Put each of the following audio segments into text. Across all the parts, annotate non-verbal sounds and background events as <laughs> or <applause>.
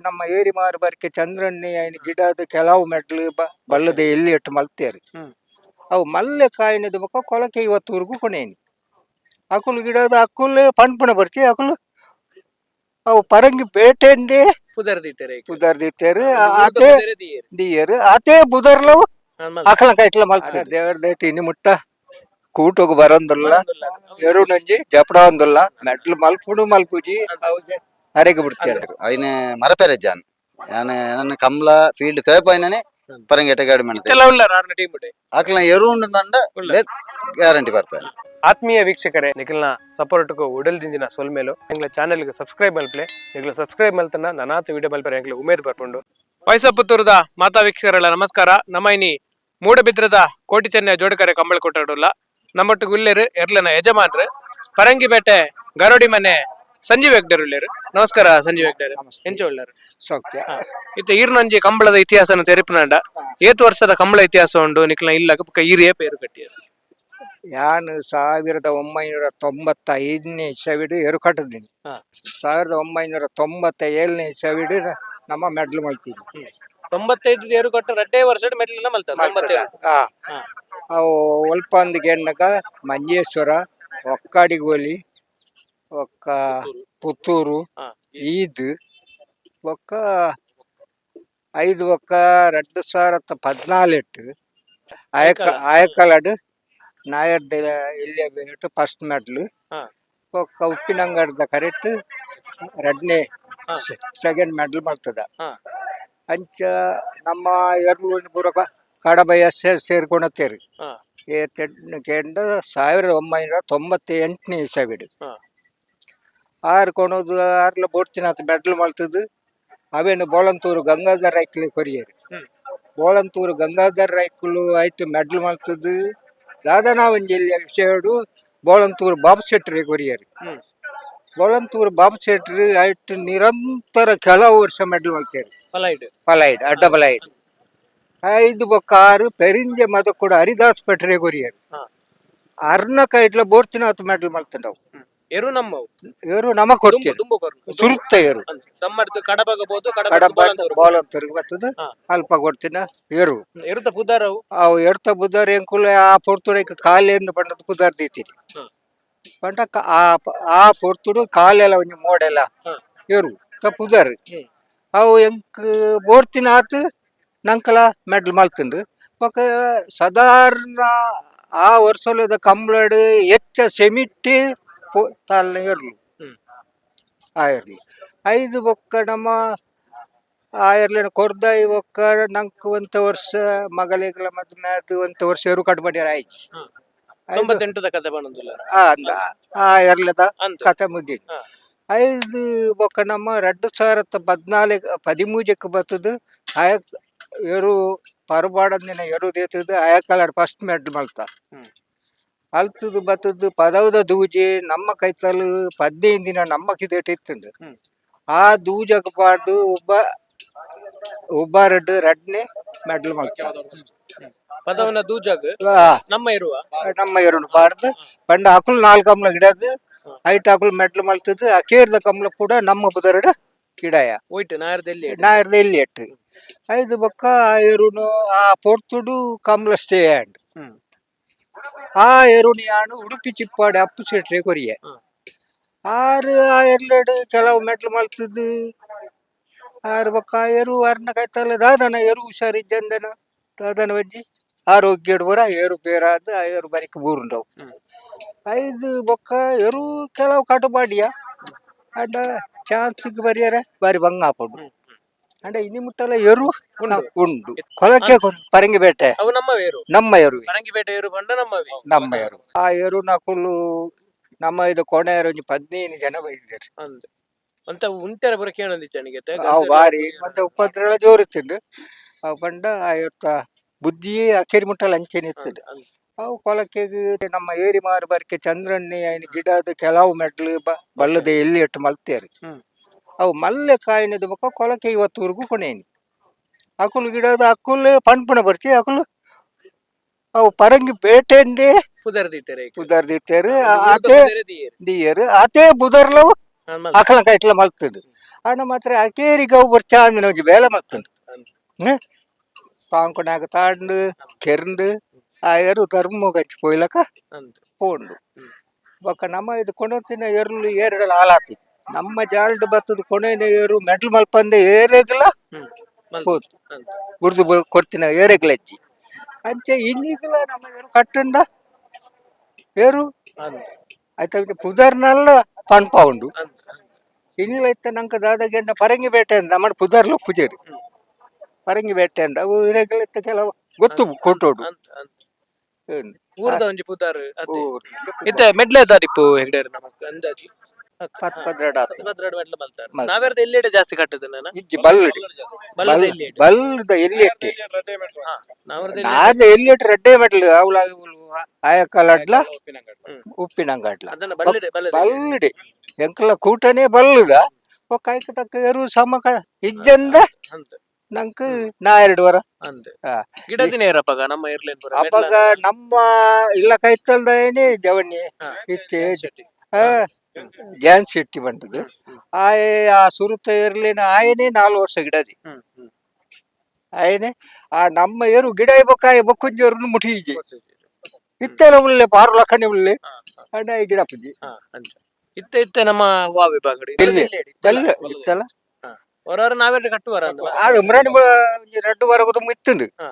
ನಮ್ಮ ಏರಿ ಮಾರು ಬರ್ಕೆ ಚಂದ್ರಣ್ಣಿ ಐನ್ ಗಿಡದ ಕೆಲವು ಮೆಡ್ಲು ಬಲ್ಲದೆ ಎಲ್ಲಿ ಇಟ್ಟು ಮಲ್ತೇರಿ. ಅವು ಮಲ್ಲೆ ಕಾಯಿನದ ಬೊಕ್ಕ ಕೊಲಕ್ಕೆ ಇವತ್ತುವರೆಗೂ ಕೊನೆಯನಿ ಅಕುಲು ಗಿಡದ ಅಕುಲು ಪಣ್ಪಣ ಬರ್ತಿ ಅಕುಲು ಅವು ಪರಂಗಿ ಬೇಟೆಂದೇ ಪುದರ್ದಿತ್ತರೆ ಪುದರ್ದಿತ್ತರೆ ಅದೇ ದಿಯರು ಅದೇ ಬುದರ್ಲವು ಅಕಲ ಕೈಟ್ಲ ಮಲ್ತ ದೇವರ ದೇಟಿ ಇನ್ನು ಮುಟ್ಟ ಕೂಟೋಗ ಬರಂದುಲ್ಲ ಎರು ನಂಜಿ ಜಪಡ ಒಂದುಲ್ಲ ಮೆಟ್ಲು ಮಲ್ಪುಡು ಮಲ್ಪುಜಿ ಅರೆಗೆ ಬಿಡ್ತಾರೆ ಅಯ್ನೆ ಮರಪೆರೆ ಜಾನ್. ನಾನು ನನ್ನ ಕಮಲ ಫೀಲ್ಡ್ ತೇಪಾಯ್ನನೆ ಪರಂಗೇಟ ಗಾಡಿ ಆರ್ನ ಟೀಮ್ ಬಿಡಿ. ಆಕಲ ಎರು ಉಂಡು ಗ್ಯಾರಂಟಿ ಬರ್ಪೇನೆ ಆತ್ಮೀಯ ವೀಕ್ಷಕರೇ ನಿಖಿಲ್ನ ಸಪೋರ್ಟ್ಗೂ ಉಡಲ್ದಿಂದಿನ ಸೊಲ್ಮೇಲು ಎಂಗ್ಲ ಚಾನೆಲ್ಗೆ ಸಬ್ಸ್ಕ್ರೈಬ್ ಮಲ್ಪಲೆ ನಿಗ್ಲ ಸಬ್ಸ್ಕ್ರೈಬ್ ಮಲ್ತನ ನನಾತ ವಿಡಿಯೋ ಮಲ್ಪರೆ ಎಂಗ್ಲ ಉಮೇದ್ ಬರ್ಕೊಂಡು. ವಯಸ್ಸಪುತ್ತೂರದ ಮಾತಾ ವೀಕ್ಷಕರೆಲ್ಲ ನಮಸ್ಕಾರ. ನಮ್ಮ ಇನಿ ಮೂಡಬಿದ್ರದ ಕೋಟಿ ಚೆನ್ನೈ ಜೋಡಕರೆ ಕಂಬಳ ಕೊಟ್ಟಾಡೋಲ್ಲ ನಮ್ಮೊಟ್ಟಿಗೆ ಉಲ್ಲೇರು ಎರ್ಲನ ಯಜಮಾನ್ರು. ಪರಂಗಿಪೇಟೆ ಗರೋಡಿ ಮನೆ. ಸಂಜೀವ್ ಹೆಗ್ಡರ್ ಉಳ್ಳೇರು ನಮಸ್ಕಾರ ಸಂಜೀವ್ ಹೆಗ್ಡರ್. ಎಂಚ ಉಳ್ಳಾರು ಸೌಖ್ಯ. ಇತ್ತ ಈರ್ನಂಜಿ ಕಂಬಳದ ಇತಿಹಾಸನ ತೆರಪಿನಾಂಡ ಏತ್ ವರ್ಷದ ಕಂಬಳ ಇತಿಹಾಸ ಉಂಡು. ನಿಕ್ಲ ಇಲ್ಲ ಬುಕ್ಕ ಈರಿಯ ಪೇರು ಕಟ್ಟಿಯರು ನಾನು ಸಾವಿರದ ಒಂಬೈನೂರ ತೊಂಬತ್ತ ಐದನೇ ಇಸವಿಡು ಏರು ಕಟ್ಟದಿನಿ ಹಾ. ಸಾವಿರದ ಒಂಬೈನೂರ ತೊಂಬತ್ತ ಏಳನೇ ಇಸವಿಡು ನಮ್ಮ ಮೆಡ್ಲು ಮಲ್ತೀನಿ ತೊಂಬತ್ತೈದು ಏರು ಕಟ್ಟು ರಡ್ಡೇ ವರ್ಷ ಮೆಟ್ಲೆಲ್ಲ ಮಲ್ತಾರೆ ತೊಂಬತ್ತೈದು ಹಾ. ಅವು ಒಲ್ಪಂದ್ ಗೆಣ್ಣಗ ಮಂಜೇಶ್ವರ ಒಕ್ಕಾಡಿಗೋಲಿ ಒಕ್ಕ ಪುತ್ತೂರು. ಈದ್ ಒಕ್ಕ ಐದು ಒಕ್ಕ రెండు ಸಾವಿರದ ಪದ್ನಾಲೆಟ್ಟು ನಾಯರ್ದ ಇಲ್ಲೇ ಬಿಟ್ಟು ಫಸ್ಟ್ ಮೆಡ್ಲು ಹಾ. ಒಕ್ಕ ಉಪ್ಪಿನಂಗಡದ ಕರೆಕ್ಟ್ ಎರಡನೇ ಹಾ. ಸೆಕೆಂಡ್ ಮೆಡಲ್ ಬರ್ತದ. ಅಂಚ ನಮ್ಮ ಎರಡು ಪೂರಕ ಕಡಬಯ ಸೇರ್ ಸೇರ್ಕೊಂಡತ್ತೇರಿ. ಕೆಂಡ ಸಾವಿರದ ಒಂಬೈನೂರ ತೊಂಬತ್ತ ಎಂಟನೇ ಇಸವಿಡು ಆರು ಕೊಣದು ಆರ್ಲ ಬೋಡ್ತಿನಾಥ ಮೆಡ್ಲ್ ಮಲ್ತದು ಅವೇನು ಬೋಳಂತೂರು ಗಂಗಾಧರ್ ರೈಕ್ಲಿ ಕೊರಿಯರು. ಬೋಳಂತೂರು ಗಂಗಾಧರ್ ರೈಕ್ಲು ಐಟ್ ಮೆಡ್ಲ್ ಮಲ್ತದು ದಾದನ ಒಂಜಿಲ್ಯ ವಿಷಯಡು ಬೋಳಂತೂರು ಬಾಬು ಶೆಟ್ರಿ ಕೊರಿಯರು. ಬೋಳಂತೂರು ಬಾಬು ಶೆಟ್ರಿ ಐಟು ನಿರಂತರ ಕೆಲವು ವರ್ಷ ಮೆಡ್ಲ್ ಮಲ್ತೇರು. ಫಲೈಡ್ ಪಲೈಡ್ ಅಡ್ಡ ಪಲೈಡ್ ಐದು ಬೊಕ್ಕ ಆರು ಪೆರಿಂಜೆ ಮದ ಕೂಡ ಹರಿದಾಸ್ ಪೆಟ್ರೆ ಕೊರಿಯರು. ಅರ್ನ ಕೈಟ್ಲ ಹತ್ತು ಮೆಡ್ಲ್ ಮಲ್ತಂಡವು. ಎರು ನಮ್ಮವು ಇವರು ನಮಗ್ ಕೊಡ್ತಾರೆ. ತುಂಬು ಸುರುತ್ತ ಇವರು ನಮ್ಮಡ್ದು ಕಡಬಾಗಬಹುದು ಕಡಬ ಕಡಬ ಬಾಲ್ ಅಂತವ್ರಿಗೆ ಬರ್ತದ. ಹಾ. ಅಲ್ಪ ಕೊಡ್ತೀನ. ಎರು ಎರುತ ಪುದಾರವು ಅವು ಎಡ್ತ ಬುದ್ಧಾರ ಎಂಕುಲ ಆ ಪೊರ್ತುಡಕ್ಕೆ ಕಾಲಿಂದ ಬಂಡದ ಬುದ್ಧಾರ್ ದೀತೀನಿ ಹಾ. ಬಂಡ ಕ- ಆ ಪ- ಆ ಪೊರ್ತುಡು ಕಾಲೆಲ್ಲ ಒಂಜಿ ಮೋಡೆಲ್ಲ. ಹಾ. ಇರು ತ ಪುದಾರ್ ಹ್ಮ್. ಅವು ಎಂಕ್ ಬೋರ್ತಿನ ಆತು ನಂಕಲ ಮೆಡಲ್ ಮಲ್ತಂದು ಒಕ್ಕ ಸಾಧಾರಣ ಆ ವರ್ಷದ ಕಂಬ್ಲಡ್ ಹೆಚ್ಚ ಸೆಮಿಟ್ಟಿ ತಾಲ್ನ ಇರ್ಲು. ಹ್ಮ್. ಆ ಐದು ಬೊಕ್ಕ ನಮ್ಮ ಆಯರ್ಲಿನ ಕೊರ್ದಾಯಿ ಬೊಕ್ಕ ನಂಕ್ ಒಂತ ವರ್ಷ ಮಗಳಿಗೆ ಮದ್ಮೆ ಒಂದು ಒಂತ ವರ್ಷ ಎರು ಕಟ್ಬಡ್ಯಾರ ಆಯ್ತು ಹ್ಮ್. ಐದು ತೊಂಬತ್ತೆಂಟದ ಕತೆ ಬಂದಿಲ್ಲ ಆ ಅಂದ. ಆ ಕತೆ ಐದು ಬೊಕ್ಕ ನಮ್ಮ ಎರಡು ಸಾವಿರದ ಪದ್ನಾಲ್ಕು ಪದಿಮೂಜಕ್ಕೆ ಬರ್ತದ ಆಯಕ್ ಎರು ಪರಬಾಡದಿನ ಎರು ದೇತದ ಆಯಕಲ ಫಸ್ಟ್ ಮೆಡ್ ಮಲ್ತ. ಹ್ಮ್. ಅಲ್ತದು ಬತ್ತದು ಪದವದ ದೂಜೆ ನಮ್ಮ ಕೈತಲು ಪದ್ನೈದು ದಿನ ನಮ್ಮ ಕಿದೇಟ್ ಇತ್ತುಂಡು ಆ ದೂಜಕ್ಕೆ ಪಾಡ್ದು ಒಬ್ಬ ಒಬ್ಬ ರಡ್ ರಡ್ನೆ ಮೆಡಲ್ ಪದವನ ದೂಜಾಗ ನಮ್ಮ ಇರುವ. ನಮ್ಮ ಇರೋಣ ಪಾಡ್ದು ಪಂಡ ಹಕ್ಕಲು ನಾಲ್ಕು ಕಮ್ಲ ಗಿಡದು ಐಟ್ ಹಕ್ಕಲು ಮೆಡಲ್ ಮಲ್ತದ್ದು ಆ ಕೇರ್ದ ಕಮ್ಲ ಕೂಡ ನಮ್ಮ ಬುದರಡ ಕಿಡಾಯ. ಹೋಯ್ತು ನಾಯರ್ದಲ್ಲಿ ನಾಯರ್ದ ಇಲ್ಲಿ ಎಟ್ಟು ಐದು ಬೊಕ್ಕ ಆ ಎರುನು ಆ ಪೊರ್ತುಡು ಕಮ್ಲ ಸ್ಟೇ ಹ್ಯಾಂಡ್. ಆ ಎರುನಿ ಆಣು ಉಡುಪಿ ಚಿಪ್ಪಾಡಿ ಅಪ್ಪು ಸೆಟ್ರೆ ಕೊರಿಯ ಹ್ಮ್. ಆರು ಆ ಎರ್ಲೆಡು ಕೆಲವು ಮೆಟ್ಲು ಮಲ್ತದ್ದು ಆರು ಬೊಕ್ಕ ಆ ಎರು ಅರ್ನ ಕೈತಲ್ಲ ದಾದನ ಎರು ಹುಷಾರಿದ್ದಂದನ ದಾದನ ವಜ್ಜಿ ಆರೋಗ್ಯ ಬರ ಏರು ಬೇರಾದ ಆ ಏರು ಬರಿಕ ಬೂರುಂಡವು ಹ್ಮ್. ಐದು ಬೊಕ್ಕ ಎರು ಕೆಲವು ಕಟುಬಾಡಿಯ ಅಂಡ ಚಾನ್ಸಿಗೆ ಬರಿಯಾರೆ ಬಾರಿ ಬಂಗ ಹಾಕೊಂಡು ಅಂಡ ಇನಿ ಮುಟ್ಟಲ ಎರು ಉಂಡು. ಕೊಲಕ್ಕೆ ಪರಂಗಿ ಬೇಟೆ ಅವು ನಮ್ಮವೇರು ನಮ್ಮ ಎರು ಪರಂಗಿಪೇಟೆ ಏರು ಬಂಡ ನಮ್ಮವಿ ನಮ್ಮ ಎರು ಆ ಎರು ನಕುಲು ನಮ್ಮ ಇದು ಕೊನೆ ಒಂಜಿ ಪದ್ನೈದು ಜನ ಬೈದಿದ್ದಾರೆ. ಅಂದ್. ಅಂತ ಉಂಟರ ಬರಕ್ಕೆ ಕೇಳಂದಿತ್ತು ನನಗೆ? ಅವು ಬಾರಿ ಮತ್ತೆ ಜೋರು ಜೋರುತ್ತಿಂಡು ಅವು ಬಂಡ ಆ ಇರ್ತ ಬುದ್ಧಿ ಅಕ್ಕೇರಿ ಮುಟ್ಟಲ ಅಂಚೆನೆ ಇತ್ತಿಂಡು ಅವು ಕೊಲಕ್ಕೆ ನಮ್ಮ ಏರಿ ಮಾರು ಬರಕ್ಕೆ ಚಂದ್ರಣ್ಣಿ ಐನ್ ಗಿಡದ ಕೆಲವು ಮೆಟ್ಲು ಬಲ್ಲದೆ ಬಲ್ಲದ ಎಲ್ಲಿ ಇಟ್ಟು ಮಲ್ತೇರಿ ಹ್ಮ್. ಅವು ಮಲ್ಲೆ ಕಾಯಿನದ ಬೊಕ್ಕ ಕೊಲಕ್ಕೆ ಇವತ್ತುವರೆಗೂ ಕೊನೆಯನಿ. ಅಕುಲು ಗಿಡದ ಅಕುಲು ಪಣ್ಪಣ ಬರ್ತಿ ಅಕುಲು ಅವು ಪರಂಗಿ ಬೇಟೆಂದೇ ಪುದರ್ದಿತ್ತೆರೆ ಬುದರ್ದಿತ್ತೇರು ಅದೇ ದಿಯರು ಅದೇ ಬುದರ್ಲವು ಅಕಲ ಕೈಟ್ಲ ಮಲ್ತುಂಡು ಅಣ್ಣ ಮಾತ್ರ ಅಕೇರಿ ಗೌ ಬರ್ತಾ ಅಂದಿನ ಒಂಜಿ ಬೇಲೆ ಮಲ್ತುಂಡು ಹ್ಮ್. ಪಾಂಕೊನಾಗ ತಾಂಡು ಕೆರ್ಂಡು ಆಯರು ಧರ್ಮ ಗಚ್ಚಿ ಪೋಯ್ಲಕ ಪೋಂಡು. ಬೊಕ್ಕ ನಮ್ಮ ಇದು ಕೊಂಡೊತ್ತಿನ ಎರ್ಲು ಏರಡಲ ಹಾಲಾತಿ ನಮ್ಮ ಜಾಲ್ಡ್ ಬತ್ತದ ಕೊನೆನ ಏರು ಮೆಡ್ಲ್ ಮಲ್ಪಂದೆ ಏರೆಗ್ಲ ಗುರ್ದು ಕೊಡ್ತೀನಿ ಕೊರ್ತಿನ ಏರೆಗ್ಲಜ್ಜಿ ಅಂಚೆ ಇನ್ನೀಗಲ ನಮ್ಮ ಏರು ಕಟ್ಟಂಡ. ಏರು? ಆಯ್ತಾ ಪುದರ್ನಲ್ಲ ಪಣ್ಪ ಉಂಡು ಇನ್ನಿಲ ಇತ್ತ ನಂಕ ದಾದಗೆಂಡ ಪರಂಗಿ ಬೇಟೆ ಅಂದ. ನಮ್ಮ ಪುದರ್ಲು ಪುಜೇರಿ. ಪರಂಗಿ ಬೇಟೆ ಅಂದ. ಅವು ಇತ್ತ ಕೆಲವು ಗೊತ್ತು ಕೊಟ್ಟೋಡು? ಊರದ ಒಂಜಿ ಪುದಾರ್ ಇತ್ತ ಮೆಡ್ಲೆ ದಾರಿಪ್ಪು ಹೆಗ್ಡೇರ್ ನಮಕ್ ಅಂದಾಜಿ? ಪತ್ ಪದ್ರಡ ಆತು. ಹತ್ರತ್ರ ಮೆಡ್ಲೆ ಮಲ್ತಾರ. ಮಲ್ತಾರೆ. ನಾವೆರ್ದ ಎಲ್ಲೆಡೆ ಜಾಸ್ತಿ ಕಟ್ಟದ ನಾನು? ಇಜ್ಜಿ ಬಲ್ಲಡಿ ಬಲ್ಲದ ಹಾ ನಾವೆರ್ದ ನಾದ ರೆಡ್ಡೆ ಮೆಟ್ಲು? ಉಪ್ಪಿನಂಗಡ್ಲ ಅದನ್ನ ಬಲ್ಲಡೆ ಬಲ್ಲಡೆ ಬಲ್ಲಡಿ. ಎಂಕಲ ಕೂಟನೇ ಬಲ್ಲದ ಓ ತಕ್ಕ ಎರು ಸಮಕ ಇಜ್ಜಂದ? ನಂಕ ನಾ ಎರಡು ವರ. ಅಂದ್. ಹಾ. ಗಿಡದಿನ ಇರಪ್ಪಗ ನಮ್ಮ ಇರ್ಲೇನ್ ಪುರ ಅವಾಗ ನಮ್ಮ ಇಲ್ಲ ಕೈತಲ್ದ ಏನೇ ಜವನಿ ಇತ್ತೆ ಹಾ ಗ್ಯಾನ್ ಶೆಟ್ಟಿ ಬಂಟದು ಆಯ ಆ ಸುರುತ ಇರ್ಲಿನ ಆಯನೇ ನಾಲ್ಕು ವರ್ಷ ಗಿಡದಿ. ಆಯನೆ ಆ ನಮ್ಮ ಏರು ಗಿಡ ಇಬ್ಬಕಾಯ ಬಕ್ಕುಂಜರು ಮುಟಿಯಿಜಿ ಇತ್ತೆಲ ಉಳ್ಳೆ ಪಾರು ಲಖನೆ ಉಳ್ಳೆ ಅಣ್ಣ ಈ ಗಿಡ ಪುಜಿ. ಇತ್ತೆ ಇತ್ತೆ ನಮ್ಮ ವಾ ವಿಭಾಗ ಇತ್ತಲ್ಲ? ಹೊರವರ ನಾವೆರ್ಡೆ ಕಟ್ಟುವರ ಆಡು ಮ್ರಾಣಿ ರಡ್ಡು ವರಗದು ಇತ್ತುಂಡು. ಹಾ.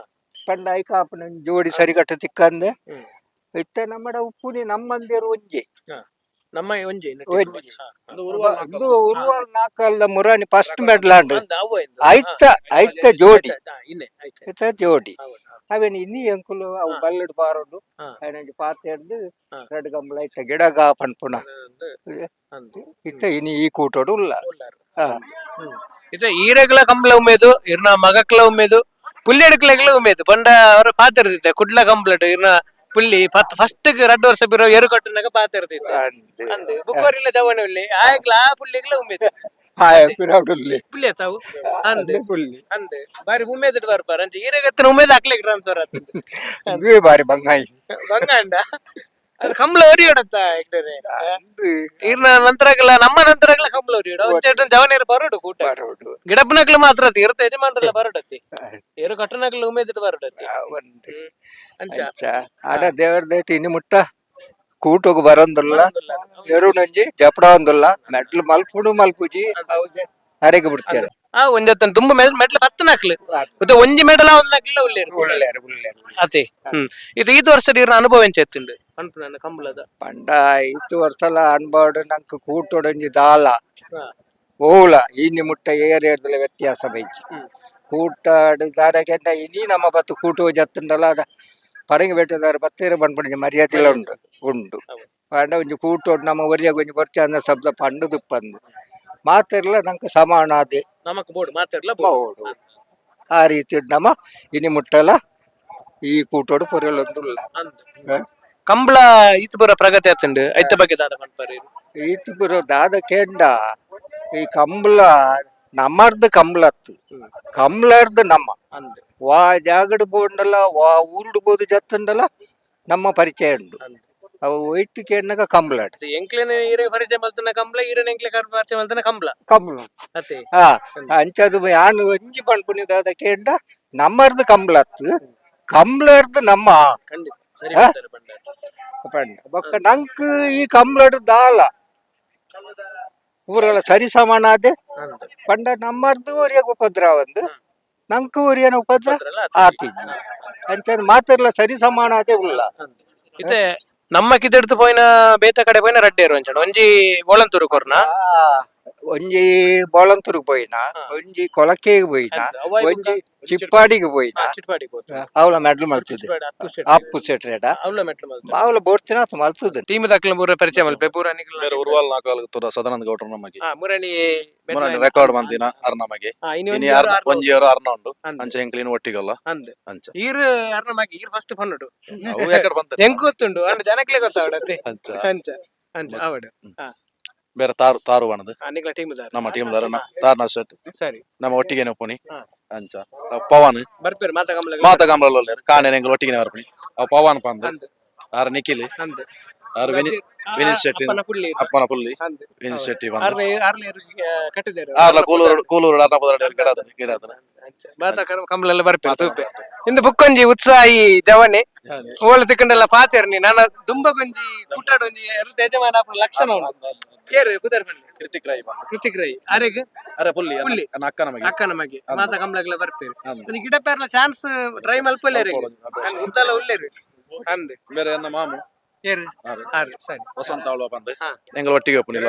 ಪಂಡ ಐಕಾಪನ ಜೋಡಿ ಸರಿಗಟ್ಟ ತಿಕ್ಕಂದೆ ಇತ್ತೆ ಇತ್ತ ನಮ್ಮಡ ಉಪ್ಪುನಿ ನಮ್ಮಂದಿರು ಒಂಜಿ. ನಮ್ಮ ಒಂಜಿ ಒಂಜಿ. ಅದು ಉರುವಾಲ್ ನಾಕಲ್ದ ಮುರಾಣಿ ಫಸ್ಟ್ ಮೆಡ್ಲಾಂಡ್ ಲಾಂಡ್ ಐತ ಐತ ಜೋಡಿ. ಇನ್ನೆ ಆಯ್ತು ಐತ ಜೋಡಿ. ಹೌದು. ಅವೇನು ಇನ್ನಿ ಅಂಕುಲು ಅವು ಹಾ. ಬಲ್ಲಡ್ ಬಾರೋಡು. ಹಾ. ಅವನಂಜಿ ಪಾತೆ ಹಿಡ್ದು ಹಾ. ರೆಡ್ ಗಂಬಳ ಇತ್ತ ಗಿಡಗ ಅಂದು ಅಂದು. ಇತ್ತ ಇನಿ ಈ ಕೂಟೋಡು ಉಲ್ಲ. ಇತ್ತ ಹಾ. ಹ್ಮ್. ಈರೆಗ್ಲ ಕಂಬಳ ಉಮೇದು ಇರ್ನ ಮಗಕ್ಲ ಉಮೇದು ಪುಲ್ಲೆಡ್ಕ್ಲೆಗ್ಲ ಉಮೇದು. ಪಂಡ ಅವರ ಪಾತಿರ್ತಿದ್ದೆ ಕುಡ್ಲ ಕಂಬ್ಲಟ್ ಇರ್ನ ಪುಲ್ಲಿ ಫಸ್ಟ್ ರಡ್ಡು ವರ್ಷ ಬಿರೋ ಎರು ಕಟ್ಟನಾಗ ಅಂತೆ ಅಂದೆ. ಅಂದು. ಬುಕ್ಕೋರಿಲ್ಲ ಜವನ ಉಲ್ಲಿ ಆಯ್ಕ್ಲ ಆ ಪುಲ್ಲಿಗ್ಲ ಉಮೇದು ಹಾಯ ಪುಲ್ಲಿ. ತಾವು ಅಂದೆ. ಪುಲ್ಲಿ. ಅಂದೆ. ಬಾರಿ ಉಮೇದ್ ಬರ್ಬಾರ ಅಂತ ಈರಗತ್ತಿನ ಉಮೇದ್ ಹಾಕ್ಲಿಕ್ಕೆ ಟ್ರಾನ್ಸ್ಫರ್ ಆತ ಇವೆ <laughs> ಬಾರಿ ಬಂಗಾಯಿ. ಬಂಗಾಂಡ. ಅದು ಕಂಬಳ ಒರಿಯೋಡತ್ತ ಇಡ್ರೆ ಇರ್ನ ನಂತರಗಳ ನಮ್ಮ ನಂತರಗಳ ಕಂಬಳ ಒರಿಯೋಡ ಒಂಚೇಟನ್ ಜವನೇರು ಬರೋಡು ಕೂಟ. ಗಿಡಪ್ಪನಕ್ಲು ಮಾತ್ರ ತೀರ್ಥ ಯಜಮಾನ್ರಲ್ಲ ಬರಡತ್ತಿ ಏರು ಕಟ್ಟನಕ್ಲು ಉಮೇದಿಟ್ಟು ಬರಡತ್ತಿ ಅಂಚ. ಆಡ ದೇವರ ದೇಟಿ ಇನ್ನು ಮುಟ್ಟ. ಕೂಟೋಗ ಬರಂದುಲ್ಲ. ಬರಂದುಲ್ಲ. ಎರು ನಂಜಿ ಜಪಡ ಒಂದುಲ್ಲ. ಮೆಟ್ಲು ಮಲ್ಪುಡು ಮಲ್ಪುಜಿ ಹರಿಗೆ ಬಿಡ್ತಾರೆ ಆ ಒಂಜತ್ತನ್ ತುಂಬ ಮೆಲ್ ಮೆಟ್ಲ ಹತ್ತನಕ್ಲು ಮತ್ತೆ ಒಂಜಿ ಮೆಡಲ ಒಂದ್ ನಕ್ಲ ಉಳ್ಳೇರು. ಉಳ್ಳೇರು ಉಳ್ಳೇರು. ಅತಿ. ಹ್ಮ್. ಇದು ಐದು ವರ್ಷದ ಇರ್ನ ಅನುಭವ ಎಂಚ ಎತ್ತುಂಡು ನನ್ನ ಕಂಬಳದ ಪಂಡ ಐದು ವರ್ಷಲ ಅನ್ಬಾರ್ಡು ನಂಗೆ ಕೂಟೋಡಂಜಿ ದಾಲ. ಹಾ. ಓಲ ಇನ್ನು ಮುಟ್ಟ ಏರೇರ್ದಲ ವ್ಯತ್ಯಾಸ ಬೈಜಿ. ಹ್ಮ್. ಕೂಟಾಡು ದಾರಗೆಂಡ ಇನಿ ನಮ್ಮ ಬತ್ತು ಕೂಟು ಜತ್ತುಂಡಲ ಪರಂಗಿ ಬೆಟ್ಟದಾರ ಬತ್ತೇರ ಬಂದ್ಪಡಿಜಿ ಮರ್ಯಾದೆ. ಉಂಡು ಉಂಡು. ಪಂಡ ಒಂಜಿ ಕೂಟೋಡು ನಮ್ಮ ಒರಿಯಾಗ ಒಂಜಿ ಬರ್ಚ ಅಂದ ಶಬ್ದ ಪಂಡು ದುಪ್ಪಂದು. ಮಾತಿರ್ಲ ನಂಗೆ ಸಮಾನ ಅದೇ ನಮಕ್ ಬೋರ್ಡ್ ಮಾತಿರ್ಲ ಬೋಡು. ಆ ರೀತಿ ನಮ್ಮ ಇನಿ ಕಂಬಳ ಈತ ಬರೋ ಪ್ರಗತಿ ಆತುಂಡು. ಐತ ಬಗ್ಗೆ ದಾದ ಪಂಪರಿ ಈತ್ ಬರೋ ದಾದ ಕೆಂಡ ಈ ಕಂಬಳ ನಮ್ಮರ್ದು ಕಂಬಳತ್ತು ಕಂಬಳರ್ದು ನಮ್ಮ. ವಾ ಜಾಗಡ್ ಬೋಂಡಲ್ಲ ವಾ ಊರುಡು ಬೋದು ಜತ್ತಂಡಲ ನಮ್ಮ ಪರಿಚಯ ಉಂಡು. ಅವು ಒಯ್ತು ಕೆಣ್ಣಗ ಕಂಬಳಡ್ ಎಂಕ್ಲೆನ ಈರೆ ಪರಿಚಯ ಮಲ್ತನ ಕಂಬಳ ಈರನ ಎಂಕ್ಲೆ ಪರಿಚಯ ಮಲ್ತನ ಕಂಬಳ. ಕಂಬಳ. ಅತ್ತೆ. ಹಾ ಅಂಚದು ಯಾನು ಒಂಜಿ ಪಣ್ಪುನಿ ದಾದ ಕೆಂಡ ನಮ್ಮರ್ದು ಕಂಬಳತ್ತು ಕಂಬಳರ್ದು ನಮ್ಮ. ಖಂಡಿತ. ಹಾ? ಹೇಳ್ತಾರೆ ಬಂಡ ಪಂಡ ಬೊಕ್ಕ ನಂಕ್ ಈ ಕಂಬ್ಲಡ್ ದಾಲ. ಊರೆಲ್ಲ ಸರಿ ಸಮಾನ ಅದೇ ಪಂಡ ನಮ್ಮರ್ದು ಒರಿಯಾಗ ಉಪದ್ರ ಒಂದು. ನಂಕು ಒರಿಯನ ಉಪದ್ರ? ಆತಿ ಅಂಚದ್ ಮಾತಿರ್ಲ ಸರಿ ಸಮಾನ ಅದೇ ಉಲ್ಲ. ಇತ್ತೆ ನಮ್ಮ ಕಿದೆಡ್ತು ಪೋಯಿನ ಬೇತ ಕಡೆ ಪೋಯಿನ ರಡ್ಡೇರು ಅಂಚಣ ಒಂಜಿ ಒಳಂತೂರು ಕೊರ್ನ? ಆ, ಒಂಜಿ ಬೋಳಂತೂರ್ಗ್ ಪೋಯಿನ ಒಂಜಿ ಕೊಳಕೆಗೆ ಪೋಯಿನ ಒಂಜಿ ಚಿಪ್ಪಾಡಿಗೆ ಪೋಯಿನ ಅವಳ ಮೆಡ್ಲು ಮಲ್ತದೆ. ಅಪ್ಪು ಸೆಟ್ರೇಟ ಅವಳ ಬೋಡ್ತಿನ ಅತ ಮಲ್ತದೆ. ಟೀಮ್ ದಾಖಲೆ ಮೂರ ಪರಿಚಯ ಮಲ್ಪೆ. ಪೂರ ನಿಗಲ ಉರ್ವಾಲ್ ನಾಕಾಲ್ ತುರ ಸದಾನಂದ ಗೌಡ್ರ ನಮಗೆ. ಮುರಣಿ ಮುರಣಿ ರೆಕಾರ್ಡ್ ಮಂದಿನ ಅರ್ ನಮಗೆ. ಇನಿ ಅರ್ ಒಂಜಿ ಅವರ ಅರ್ನ ಉಂಡು. ಅಂಚೆ ಕ್ಲೀನ್ ಒಟ್ಟಿಗಲ್ಲ. ಅಂಚೆ. ಈರ್ ಅರ್ನ ಮಗಿ ಈರ್ ಫಸ್ಟ್ ಫನ್ನುಡು ಅವು ಯಾಕಡೆ ಬಂತ? ಹೆಂಗ್ ಗೊತ್ತುಂಡು? ಅಂಡ್ ಜನಕ್ಲೆ ಗೊತ್ತಾವಡತ್ತೆ. ಅಂಚೆ. ಅಂಚೆ. ಅವಡು ಹಾ. ಬೇರೆ ತಾರು ತಾರು ಬಣದು ಆ, ನಿಕ್ಲ ಟೀಮ್ ದಾರ ನಮ್ಮ ಟೀಮ್ ದಾರ ತಾರ್ನ ಶೆಟ್ ಸರಿ ನಮ್ಮ ಒಟ್ಟಿಗೆ ಪೋನಿ ಹಾ. ಅಂಚ ಅವ್ ಪವನ್ ಬರ್ಪೇರು ಮಾತ ಕಮಲ ಮಾತ ಗಮಲ ಕಾಣೆ ಎಂಗ್ಲ ಒಟ್ಟಿಗೆ ಬರ್ಪಣಿ ಅವ್ ಪವನ್ ಪಂದ್ ಅಂದ್ ಆರ ನಿಖಿಲ್ ಅಂದ್ ಯಾರು ವಿನಿ ವಿನೀತ್ ಶೆಟ್ಟಿ ಅಪ್ಪನ ಪುಳ್ಳಿ ಅಪ್ಪನ ಪುಲ್ಲಿ ಅಂದೆ. ವಿನೀತ್ ಶೆಟ್ಟಿ ಆರ್ಲೆ ಆರ್ಲೆ ಕಟ್ಟಿದ್ದಾರೆ ಆರ್ಲ ಕೂಲೂರು ಕೂಲೂರು ಅರ್ನಪದ ಗಿಡ ಅದನ್ನ ಗಿಡ ಅದನ್ನ ಬಾತ ಕರ- ಕಂಬಳೆಲ್ಲ ಬರ್ಪೇರು ತೂಪೆ. ಇಂದು ಬುಕ್ಕೊಂಜಿ ಉತ್ಸಾಹಿ ಜವನೆ. ಓಳು ತಿಕ್ಕಂಡೆಲ್ಲ ಪಾತೇರು ನೀ ನನ್ನ ದುಂಬಗೊಂಜಿ ಕುಟ್ಟಾಡೊಂಜಿ ಎರಡು ಯಜಮಾನ ಆಪುನ ಲಕ್ಷಣ ಉಂಟು. ಏರು ಕುದರ್ ಬನ್ನಿ ಕೃತಿಕ್ ರೈ ಬಂದು ಕೃತಿಕ್ ರೈ. ಆರೆಗ್ ಅರೆ ಪುಲ್ಲಿ ಪುಲ್ಲಿ. ನನ್ನ ಅಕ್ಕನ ಮಗ ಅಕ್ಕನ ಮಗೆ ಮಾತ ಕಂಬಳಗ್ಲ ಬರ್ಪೇರು ಅಂದೆ. ಅದು ಗಿಡ ಪೇರ್ಲ ಚಾನ್ಸ್ ಟ್ರೈ ಮಲ್ಪಲ್ಲೇರು ಉದ್ದಲ್ಲ ಉಳ್ಳೇರು ಅಂದೆ. ಬೇರೆ ನನ್ನ ಮಾಮು. ಏರು. ಆರು. ಆರು ಸರಿ. ವಸಂತ ಅವಳು ಬಂದು. ಹಾ. ಎಂಗಳ ಒಟ್ಟಿಗೆ ಒಪ್ಪನಿಲ್ಲ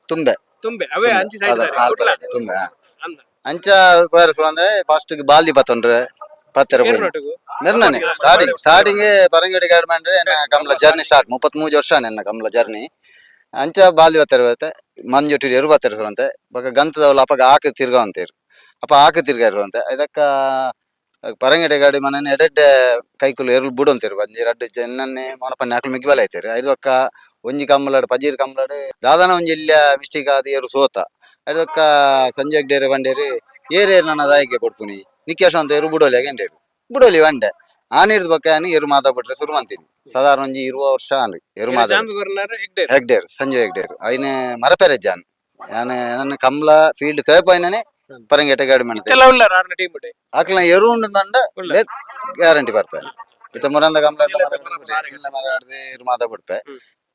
ತುಂಬೆ. ತುಂಬೆ. ಅವೇ ಅಂಚಿ ಸೈಡ್ ತುಂಬೆ ಹಾ. ಅಂದ. ಅಂಚ ಪೋಯರ್ಸು ಅಂದ್ರೆ ಫಸ್ಟ್ ಬಾಲ್ದಿ ಪತ್ತೊಂಡ್ರೆ ಪತ್ತೆರ ನಿರ್ಣನೆ. ಸ್ಟಾರ್ಟಿಂಗ್ ಸ್ಟಾರ್ಟಿಂಗ್ ಪರಂಗಡಿ ಗಾಡಿ ಮಾಡ್ರೆ ಎನ್ನ ಕಮಲ ಜರ್ನಿ ಸ್ಟಾರ್ಟ್ ಮುಪ್ಪತ್ ಮೂರು ವರ್ಷ ಎನ್ನ ಕಮಲ ಜರ್ನಿ ಅಂಚ ಬಾಲ್ದಿ ಬತ್ತರ ಬತ್ತೆ ಮಂಜೊಟ್ಟಿ ಎರು ಬತ್ತರ ಸುರಂತೆ ಬಕ ಗಂತದವಲ್ಲ ಅಪ್ಪಗ ಹಾಕಿ ತಿರ್ಗ ಅಂತೀರು ಅಪ್ಪ ಹಾಕಿ ತಿರ್ಗ ಇರುವಂತೆ. ಇದಕ್ಕ ಪರಂಗಡಿ ಗಾಡಿ ಮನೆ ಎಡೆಡ್ಡೆ ಕೈಕುಲು ಎರುಳು ಬುಡು ಅಂತೀರು ಒಂಜಿ ರಡ್ಡು ಜನನ್ನೇ ಮೊಣಪನ್ನ ಹಾಕಲು ಮಿಗ್ಬಲ ಐತೀರಿ ಐದಕ್ಕ ಒಂಜಿ ಕಂಬಲಾಡು ಪಜೀರ್ ಕಂಬಲಾಡು ದಾದಾನ ಒಂಜಿ ಇಲ್ಲ ಮಿಸ್ಟೇಕ್ ಆದ ಏರು ಸೋತ. ಅದಕ್ಕ ಸಂಜೆ ಡೇರೆ ಬಂಡೇರಿ ಏರೇ ನನ್ನ ದಾಯಿಗೆ ಕೊಡ್ಪುನಿ ನಿಕೇಶ್ ಅಂತ ಏರು ಬುಡೋಲಿ ಅಗಂಡೇರು ಬುಡೋಲಿ ಬಂಡೆ. ಆನಿರ್ದ ಬಕ್ಕ ಆನಿ ಏರು ಮಾತಾಡ್ಬಿಟ್ರೆ ಶುರು ಅಂತೀನಿ. ಸಾಧಾರಣ ಒಂಜಿ ಇರುವ ವರ್ಷ ಆನ್ರಿ ಏರು ಮಾತಾಡ ಹೆಗ್ಡೇರು ಬರ್ನಾರ ಹೆಗ್ಡೆ ಹೆಗ್ಡೇರ್ ಸಂಜು ಹೆಗ್ಡೇರ್ ಐನ ಮರಪೆರೆ ಜಾನ್. ನಾನು ನನ್ನ ಕಮಲ ಫೀಲ್ಡ್ ತೇಪಾಯ್ನೇ ಪರಂಗೇಟ ಗಾಡಿ ಮಾಡ್ತೇನೆ ಎರು ಉಳ್ಳ. ಗ್ಯಾರಂಟಿ ಬರ್ಪೆ. ಇತ್ತ ಮುರಂದ ಕಮಲ ಮಾತಾಡ್ದೆ ಎರು ಮಾತಾಡ್ಬಿಡ್ಪೆ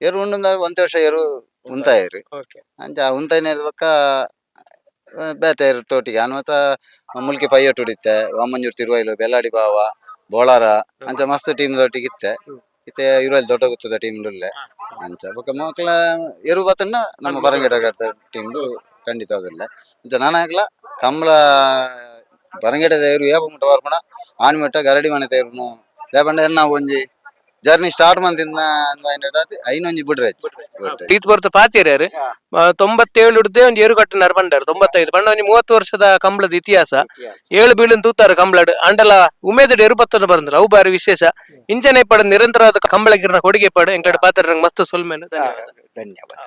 ಎರು ಉಂಡು ಒಂದ್ ವರ್ಷ ಎರು ಉಂತಾಯಿರಿ ಓಕೆ ಅಂಚ ಉಂತಾಯಿನ ಇರ್ಬೇಕ ಬೇತೆ ತೋಟಿಗೆ. ಅನ್ಮತ ಮುಲ್ಕಿ ಪೈಯಟ್ ಹೊಡಿತೆ ವಾಮಂಜೂರ್ ತಿರುವೈಲು ಬೆಲ್ಲಾಡಿ ಬಾವ ಬೋಳಾರ ಅಂಚ ಮಸ್ತ್ ಟೀಮ್ ದೊಟ್ಟಿಗೆ ಇತ್ತೆ. ಇತ್ತೆ ಇರುವಲ್ಲಿ ದೊಡ್ಡ ಗೊತ್ತದ ಟೀಮ್ ಅಂಚ ಬಕ ಮಕ್ಕಳ ಎರು ಬತ್ತಣ್ಣ ನಮ್ಮ ಬರಂಗೇಟ ಟೀಮ್ ಖಂಡಿತ ಅದಿಲ್ಲ ಅಂಚ ನಾನಾಗ್ಲ ಕಮಲ ಬರಂಗೇಟ ದೇವರು ಏಪ ಮುಟ್ಟ ವರ್ಪಣ ಆನ್ ಮಿಟ್ಟ ಗರಡಿ ಮನೆ ತೇರುನು ದೇಪಂಡ ಎನ್ನ ಒಂಜಿ ಜರ್ನಿ ಸ್ಟಾರ್ಟ್ ಮಂತಿಂದ ಐನೊಂಜಿ ಬಿಡ್ರೆ. ಟೀತ್ ಬರ್ತ ಪಾತಿರ್ಯಾರು ತೊಂಬತ್ತೇಳು ಹಿಡ್ದೆ ಒಂದು ಏರು ಕಟ್ಟಿನಾರು ಬಂಡಾರು ತೊಂಬತ್ತೈದು. ಬಣ್ಣ ಒಂಜಿ ಮೂವತ್ತು ವರ್ಷದ ಕಂಬಳದ ಇತಿಹಾಸ. ಏಳು ಬೀಳನ್ ತೂತಾರ ಕಂಬಳಡ್. ಅಂಡಲ ಉಮೇದಡ್ ಎರು ಬತ್ತನ ಬರಂದ್ರ ಅವು ಬಾರಿ ವಿಶೇಷ. ಇಂಚನೆ ಪಡ ನಿರಂತರವಾದ ಕಂಬಳಗಿರನ ಕೊಡುಗೆ ಪಡ. ಎಂಕಡೆ ಪಾತ್ರ ಮಸ್ತ್ ಸೊಲ್ಮೇನು ಧನ್ಯವಾದ.